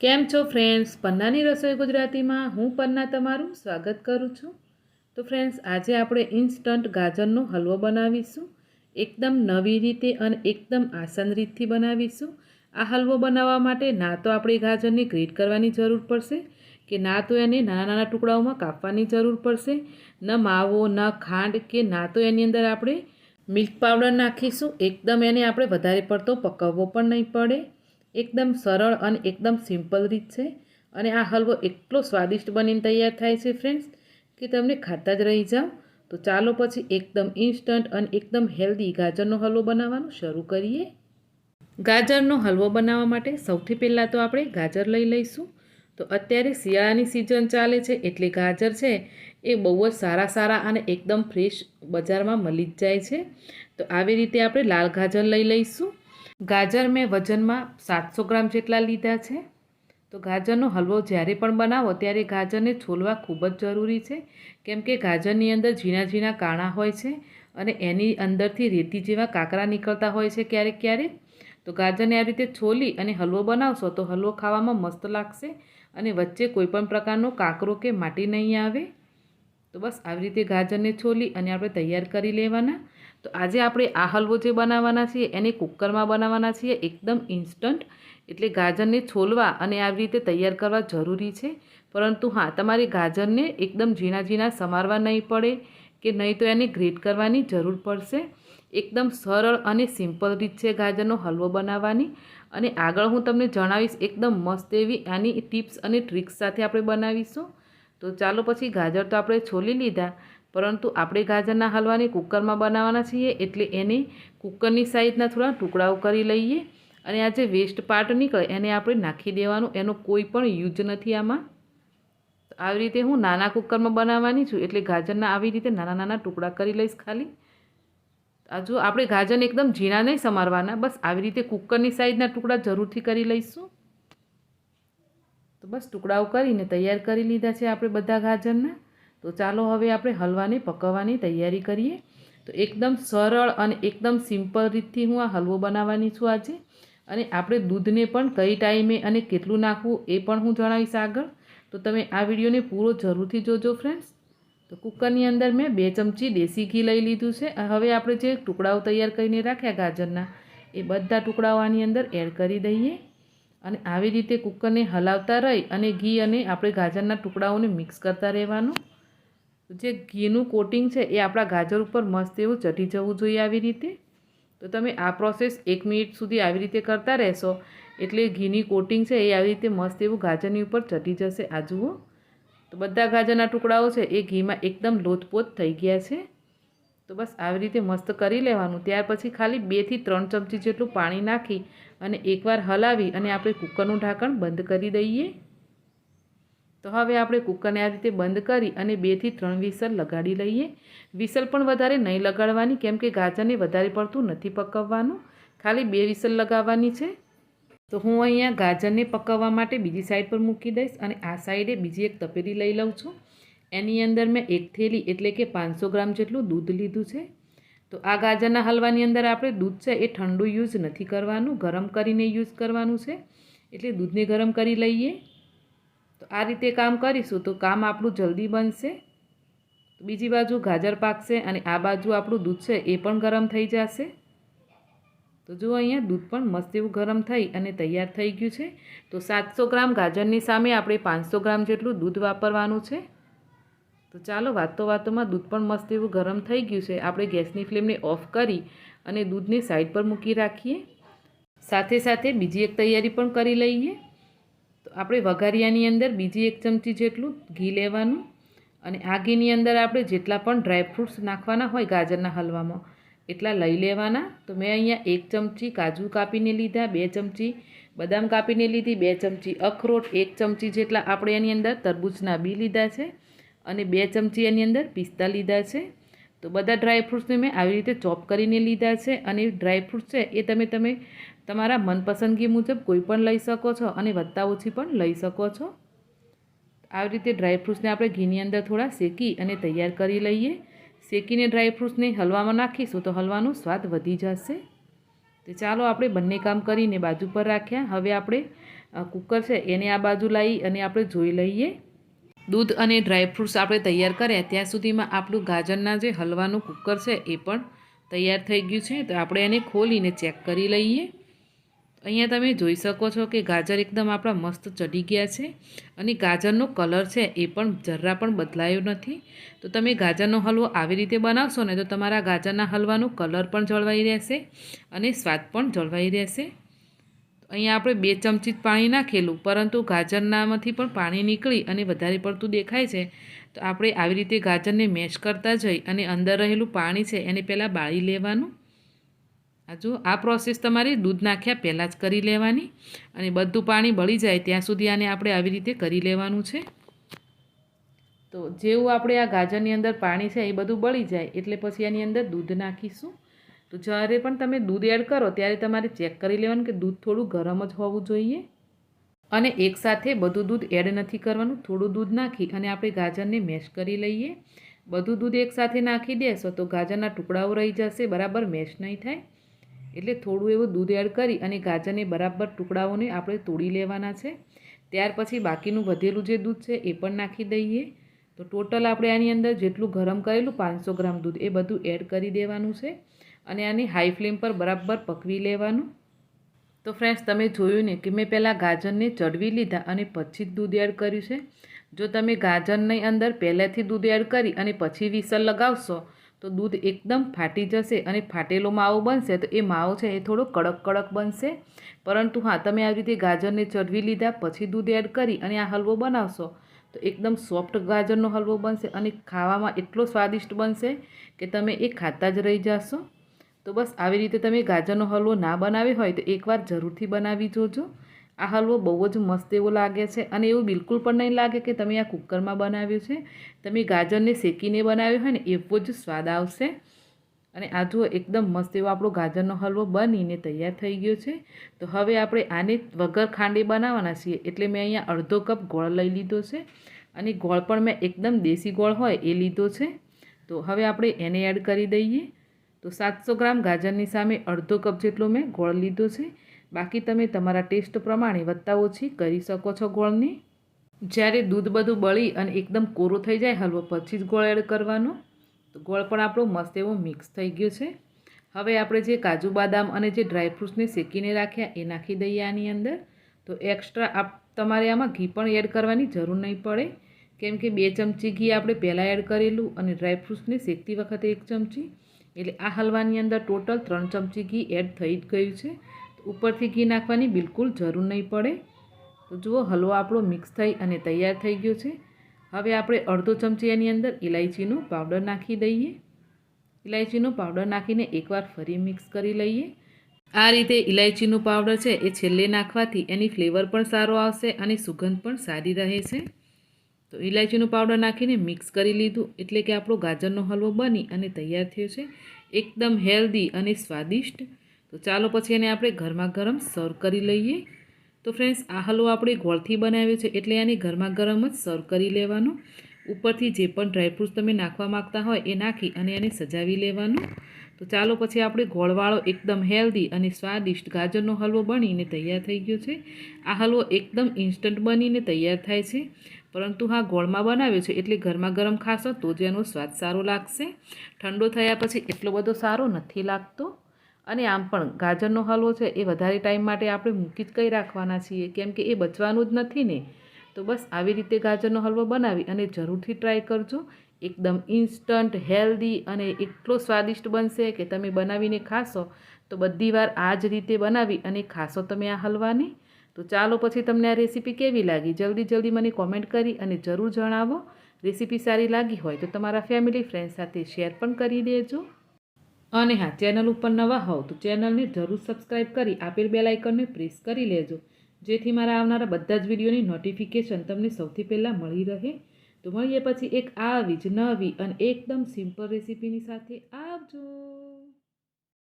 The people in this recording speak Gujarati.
કેમ છો ફ્રેન્ડ્સ પન્નાની રસોઈ ગુજરાતીમાં. હું પન્ના તમારું સ્વાગત કરું છું. તો ફ્રેન્ડ્સ આજે આપણે ઇન્સ્ટન્ટ ગાજરનો હલવો બનાવીશું. એકદમ નવી રીતે અને એકદમ આસાન રીતથી બનાવીશું. આ હલવો બનાવવા માટે ના તો આપણે ગાજરને ગ્રેટ કરવાની જરૂર પડશે કે ના તો એને નાના નાના ટુકડાઓમાં કાપવાની જરૂર પડશે. ન માવો, ન ખાંડ કે ના તો એની અંદર આપણે મિલ્ક પાવડર નાખીશું. એકદમ એને આપણે વધારે પડતો પકવવો પણ નહીં પડે. એકદમ સરળ અને એકદમ સિમ્પલ રીત છે. અને આ હલવો એટલો સ્વાદિષ્ટ બનીને તૈયાર થાય છે ફ્રેન્ડ્સ કે તમને ખાતા જ રહી જાઓ. તો ચાલો પછી એકદમ ઇન્સ્ટન્ટ અને એકદમ હેલ્ધી ગાજરનો હલવો બનાવવાનું શરૂ કરીએ. ગાજરનો હલવો બનાવવા માટે સૌથી પહેલાં તો આપણે ગાજર લઈ લઈશું. તો અત્યારે શિયાળાની સિઝન ચાલે છે એટલે ગાજર છે એ બહુ જ સારા સારા અને એકદમ ફ્રેશ બજારમાં મળી જ જાય છે. તો આવી રીતે આપણે લાલ ગાજર લઈ લઈશું. ગાજર મેં વજનમાં સાતસો ગ્રામ જેટલા લીધા છે. તો ગાજરનો હલવો જ્યારે પણ બનાવો ત્યારે ગાજરને છોલવા ખૂબ જ જરૂરી છે. કેમ કે ગાજરની અંદર ઝીણા ઝીણા કાણા હોય છે અને એની અંદરથી રેતી જેવા કાંકરા નીકળતા હોય છે ક્યારેક ક્યારેક. તો ગાજરને આ રીતે છોલી અને હલવો બનાવશો તો હલવો ખાવામાં મસ્ત લાગશે અને વચ્ચે કોઈપણ પ્રકારનો કાંકરો કે માટી નહીં આવે. તો બસ આવી રીતે ગાજરને છોલી અને આપણે તૈયાર કરી લેવાના. તો આજે આપણે આ હલવો જે બનાવવાના છીએ, એને કુકરમાં બનાવવાના છીએ, એકદમ ઇન્સ્ટન્ટ. એટલે ગાજરને છોલવા અને આવી રીતે તૈયાર કરવા જરૂરી છે. પરંતુ હા, તમારે ગાજરને એકદમ ઝીણા ઝીણા સમારવા નહીં પડે કે નહીં તો એને ગ્રેટ કરવાની જરૂર પડશે. એકદમ સરળ અને સિમ્પલ રીત છે ગાજરનો હલવો બનાવવાની. અને આગળ હું તમને જણાવીશ એકદમ મસ્ત એવી આની ટિપ્સ અને ટ્રિક્સ સાથે આપણે બનાવીશું. તો ચાલો પછી ગાજર તો આપણે છોલી લીધા. પરંતુ આપણે ગાજરના હલવાને કુકરમાં બનાવવાના છીએ એટલે એને કુકરની સાઈઝના થોડા ટુકડાઓ કરી લઈએ અને આ જે વેસ્ટ પાર્ટ નીકળે એને આપણે નાખી દેવાનું. એનો કોઈ પણ યુઝ નથી આમાં. આવી રીતે હું નાના કુકરમાં બનાવવાની છું એટલે ગાજરના આવી રીતે નાના નાના ટુકડા કરી લઈશ ખાલી. જો આપણે ગાજરને એકદમ ઝીણા નહીં સમારવાના, બસ આવી રીતે કુકરની સાઈઝના ટુકડા જરૂરથી કરી લઈશું. તો બસ ટુકડાઓ કરીને તૈયાર કરી લીધા છે આપણે બધા ગાજરના. તો ચાલો હવે આપણે હલવાને પકવવાની તૈયારી કરીએ. તો એકદમ સરળ અને એકદમ સિમ્પલ રીતથી હું આ હલવો બનાવવાની છું આજે. અને આપણે દૂધને પણ કઈ ટાઈમે અને કેટલું નાખવું એ પણ હું જણાવીશ આગળ. તો તમે આ વિડીયોને પૂરો જરૂરથી જોજો ફ્રેન્ડ્સ તો કુકરની અંદર મેં બે ચમચી દેશી ઘી લઈ લીધું છે. હવે આપણે જે ટુકડાઓ તૈયાર કરીને રાખ્યા ગાજરના, એ બધા ટુકડાઓ આની અંદર એડ કરી દઈએ. અને આવી રીતે કુકરને હલાવતા રહી અને ઘી અને આપણે ગાજરના ટુકડાઓને મિક્સ કરતા રહેવાનું. જે ઘીનું કોટિંગ છે એ આપણા ગાજર ઉપર મસ્ત એવું ચઢી જવું જોઈએ આવી રીતે. તો તમે આ પ્રોસેસ એક મિનિટ સુધી આવી રીતે કરતા રહેશો. એટલે ઘીની કોટિંગ છે એ આવી રીતે મસ્ત એવું ગાજરની ઉપર ચઢી જશે આ જુઓ. તો બધા ગાજરના ટુકડાઓ છે એ ઘીમાં એકદમ લોથપોથ થઈ ગયા છે. તો બસ આવી રીતે મસ્ત કરી લેવાનું. ત્યાર પછી ખાલી બેથી ત્રણ ચમચી જેટલું પાણી નાખી અને એકવાર હલાવી અને આપણે કુકરનું ઢાંકણ બંધ કરી દઈએ. તો હવે આપણે કુકરને આ રીતે બંધ કરી અને બેથી ત્રણ વિસલ લગાડી લઈએ. વિસલ પણ વધારે નહીં લગાડવાની, કેમ કે ગાજરને વધારે પડતું નથી પકવવાનું. ખાલી બે વિસલ લગાવવાની છે. તો હું અહીંયા ગાજરને પકવવા માટે બીજી સાઈડ પર મૂકી દઈશ અને આ સાઈડે બીજી એક તપેલી લઈ લઉં છું. એની અંદર મેં એક થેલી એટલે કે પાંચસો ગ્રામ જેટલું દૂધ લીધું છે. તો આ ગાજરના હલવાની અંદર આપણે દૂધ છે એ ઠંડુ યુઝ નથી કરવાનું, ગરમ કરીને યુઝ કરવાનું છે. એટલે દૂધને ગરમ કરી લઈએ. તો આ રીતે કામ કરીશું તો કામ આપણું જલ્દી બનશે. બીજી બાજુ ગાજર પાકશે અને આ બાજુ આપણું દૂધ છે એ પણ ગરમ થઈ જશે. તો જુઓ અહીંયા દૂધ પણ મસ્ત એવું ગરમ થઈ અને તૈયાર થઈ ગયું છે. તો સાતસો ગ્રામ ગાજરની સામે આપણે પાંચસો ગ્રામ જેટલું દૂધ વાપરવાનું છે. તો ચાલો વાતો વાતોમાં દૂધ પણ મસ્ત એવું ગરમ થઈ ગયું છે. આપણે ગેસની ફ્લેમને ઓફ કરી અને દૂધને સાઈડ પર મૂકી રાખીએ. સાથે સાથે બીજી એક તૈયારી પણ કરી લઈએ. આપણે વઘારિયાની અંદર બીજી એક ચમચી જેટલું ઘી લેવાનું અને આ ઘીની અંદર આપણે જેટલા પણ ડ્રાયફ્રૂટ્સ નાખવાના હોય ગાજરના હલવામાં, એટલા લઈ લેવાના. તો મેં અહીંયા એક ચમચી કાજુ કાપીને લીધા, બે ચમચી બદામ કાપીને લીધી, બે ચમચી અખરોટ, એક ચમચી જેટલા આપણે એની અંદર તરબૂચના બી લીધા છે અને બે ચમચી એની અંદર પિસ્તા લીધા છે. તો બધા ડ્રાયફ્રૂટ્સને મેં આવી રીતે ચોપ કરીને લીધા છે અને ડ્રાયફ્રૂટ્સ છે એ તમે તમે તમારા મનપસંદગી મુજબ કોઈ પણ લઈ શકો છો અને વધતા ઓછી પણ લઈ શકો છો. આવી રીતે ડ્રાયફ્રૂટ્સને આપણે ઘીની અંદર થોડા શેકી અને તૈયાર કરી લઈએ. શેકીને ડ્રાયફ્રૂટ્સને હલવામાં નાખીશું તો હલવાનો સ્વાદ વધી જશે. તો ચાલો આપણે બંને કામ કરીને બાજુ પર રાખ્યા. હવે આપણે કુકર છે એને આ બાજુ લાવી અને આપણે જોઈ લઈએ. દૂધ અને ડ્રાયફ્રૂટ્સ આપણે તૈયાર કર્યા. ત્યાં સુધીમાં આપણું ગાજરના જે હલવાનું કુકર છે એ પણ તૈયાર થઈ ગયું છે. તો આપણે એને ખોલીને ચેક કરી લઈએ. અહીંયા તમે જોઈ શકો છો કે ગાજર એકદમ આપણા મસ્ત ચડી ગયા છે અને ગાજરનો કલર છે એ પણ જરા પણ બદલાયો નથી. તો તમે ગાજરનો હલવો આવી રીતે બનાવશો ને તો તમારા ગાજરના હલવાનો કલર પણ જળવાઈ રહેશે અને સ્વાદ પણ જળવાઈ રહેશે. અહીંયા આપણે બે ચમચી પાણી નાખેલું, પરંતુ ગાજરનામાંથી પણ પાણી નીકળી અને વધારે પડતું દેખાય છે. તો આપણે આવી રીતે ગાજરને મેશ કરતા જઈ અને અંદર રહેલું પાણી છે એને પહેલાં બાળી લેવાનું. જો આ પ્રોસેસ તમારી દૂધ નાખ્યા પહેલાં જ કરી લેવાની અને બધું પાણી બળી જાય ત્યાં સુધી આને આપણે આવી રીતે કરી લેવાનું છે. તો જેવું આપણે આ ગાજરની અંદર પાણી છે એ બધું બળી જાય એટલે પછી આની અંદર દૂધ નાખીશું. તો જ્યારે પણ તમે દૂધ એડ કરો ત્યારે તમારે ચેક કરી લેવાનું કે દૂધ થોડું ગરમ જ હોવું જોઈએ. અને એકસાથે બધું દૂધ એડ નથી કરવાનું, થોડું દૂધ નાખી અને આપણે ગાજરને મેશ કરી લઈએ. બધું દૂધ એકસાથે નાખી દેશો તો ગાજરના ટુકડાઓ રહી જશે, બરાબર મેશ નહીં થાય. એટલે થોડું એવું દૂધ એડ કરી અને ગાજરને બરાબર ટુકડાઓને આપણે તોડી લેવાના છે. ત્યાર પછી બાકીનું વધેલું જે દૂધ છે એ પણ નાખી દઈએ. તો ટોટલ આપણે આની અંદર જેટલું ગરમ કરેલું પાંચસો ગ્રામ દૂધ એ બધું એડ કરી દેવાનું છે અને આની હાઈ ફ્લેમ પર બરાબર પકવી લેવાનું. તો ફ્રેન્ડ્સ, તમે જોયું ને કે મેં પહેલાં ગાજરને ચડવી લીધા અને પછી જ દૂધ એડ કર્યું છે. જો તમે ગાજરની અંદર પહેલેથી દૂધ એડ કરી અને પછી વિસલ લગાવશો તો દૂધ એકદમ ફાટી જશે અને ફાટેલો માવો બનશે તો એ માવો છે એ થોડો કડક કડક બનશે. પરંતુ હા, તમે આવી રીતે ગાજરને ચરવી લીધા, પછી દૂધ એડ કરી અને આ હલવો બનાવશો તો એકદમ સોફ્ટ ગાજરનો હલવો બનશે અને ખાવામાં એટલો સ્વાદિષ્ટ બનશે કે તમે એ ખાતા જ રહી જશો. તો બસ, આવી રીતે તમે ગાજરનો હલવો ના બનાવ્યો હોય તો એકવાર જરૂરથી બનાવી જોજો. આ હલવો બહુ જ મસ્ત એવો લાગે છે અને એવું બિલકુલ પણ નહીં લાગે કે તમે આ કુકરમાં બનાવ્યું છે. તમે ગાજરને શેકીને બનાવ્યું હોય ને, એવો જ સ્વાદ આવશે. અને આ જુઓ, એકદમ મસ્ત એવો આપણો ગાજરનો હલવો બનીને તૈયાર થઈ ગયો છે. તો હવે આપણે આને વગર ખાંડે બનાવવાના છીએ. એટલે મેં અહીંયા અડધો કપ ગોળ લઈ લીધો છે. અને ગોળ પણ મેં એકદમ દેશી ગોળ હોય એ લીધો છે. તો હવે આપણે એને એડ કરી દઈએ. તો સાતસો ગ્રામ ગાજરની સામે અડધો કપ જેટલો મેં ગોળ લીધો છે. બાકી તમે તમારા ટેસ્ટ પ્રમાણે વત્તા ઓછી કરી શકો છો ગોળની. જ્યારે દૂધ બધું બળી અને એકદમ કોરો થઈ જાય, હલવો પછી જ ગોળ એડ કરવાનો. તો ગોળ પણ આપણો મસ્ત એવો મિક્સ થઈ ગયો છે. હવે આપણે જે કાજુ બાદામ અને જે ડ્રાયફ્રૂટ્સને શેકીને રાખ્યા એ નાખી દઈએ આની અંદર. તો એક્સ્ટ્રા આપ તમારે આમાં ઘી પણ એડ કરવાની જરૂર નહીં પડે. કેમ કે બે ચમચી ઘી આપણે પહેલાં એડ કરેલું અને ડ્રાયફ્રૂટ્સને શેકતી વખતે એક ચમચી. એટલે આ હલવાની અંદર ટોટલ ત્રણ ચમચી ઘી એડ થઈ જ ગયું છે. ઉપરથી ઘી નાખવાની બિલકુલ જરૂર નહીં પડે. તો જુઓ, હલવો આપણો મિક્સ થઈ અને તૈયાર થઈ ગયો છે. હવે આપણે અડધો ચમચી એની અંદર ઇલાયચીનો પાવડર નાખી દઈએ. ઇલાયચીનો પાવડર નાખીને એકવાર ફરી મિક્સ કરી લઈએ. આ રીતે ઇલાયચીનો પાવડર છે એ છેલ્લે નાખવાથી એની ફ્લેવર પણ સારો આવશે અને સુગંધ પણ સારી રહે છે. તો ઇલાયચીનો પાવડર નાખીને મિક્સ કરી લીધું એટલે કે આપણો ગાજરનો હલવો બની અને તૈયાર થયો છે. એકદમ હેલ્ધી અને સ્વાદિષ્ટ તો ચાલો પછી એને આપણે ગરમા ગરમ સર્વ કરી લઈએ. તો ફ્રેન્ડ્સ આ હલવો આપણે ગોળથી બનાવ્યો છે એટલે આને ગરમા ગરમ જ સર્વ કરી લેવાનો. ઉપરથી જે પણ ડ્રાયફ્રૂટ્સ તમે નાખવા માગતા હોય એ નાખી અને એને સજાવી લેવાનું. તો ચાલો પછી આપણે ગોળવાળો એકદમ હેલ્ધી અને સ્વાદિષ્ટ ગાજરનો હલવો બનીને તૈયાર થઈ ગયો છે. આ હલવો એકદમ ઇન્સ્ટન્ટ બનીને તૈયાર થાય છે. પરંતુ હા, ગોળમાં બનાવ્યો છે એટલે ગરમા ગરમ ખાશો તો જ એનો સ્વાદ સારો લાગશે. ઠંડો થયા પછી એટલો બધો સારો નથી લાગતો. અને આમ પણ ગાજરનો હલવો છે એ વધારે ટાઈમ માટે આપણે મૂકી જ કંઈ રાખવાના છીએ, કેમ કે એ બચવાનું જ નથી ને. તો બસ આવી રીતે ગાજરનો હલવો બનાવી અને જરૂરથી ટ્રાય કરજો. એકદમ ઇન્સ્ટન્ટ, હેલ્ધી અને એટલો સ્વાદિષ્ટ બનશે કે તમે બનાવીને ખાશો તો બધી વાર આ જ રીતે બનાવી અને ખાશો તમે આ હલવાને. તો ચાલો પછી તમને આ રેસીપી કેવી લાગી? જલ્દી જલ્દી મને કોમેન્ટ કરી અને જરૂર જણાવો. રેસીપી સારી લાગી હોય તો તમારા ફેમિલી ફ્રેન્ડ સાથે શેર પણ કરી દેજો. અને હા, ચેનલ ઉપર નવા હોવ તો ચેનલને જરૂર સબસ્ક્રાઈબ કરી આપેલ બેલ આઇકનને પ્રેસ કરી લેજો. જેથી મારા આવનારા બધા જ વિડીયોની નોટિફિકેશન તમને સૌથી પહેલાં મળી રહે. તો મળીએ પછી એક આવી જ નવી અને એકદમ સિમ્પલ રેસીપીની સાથે આવજો.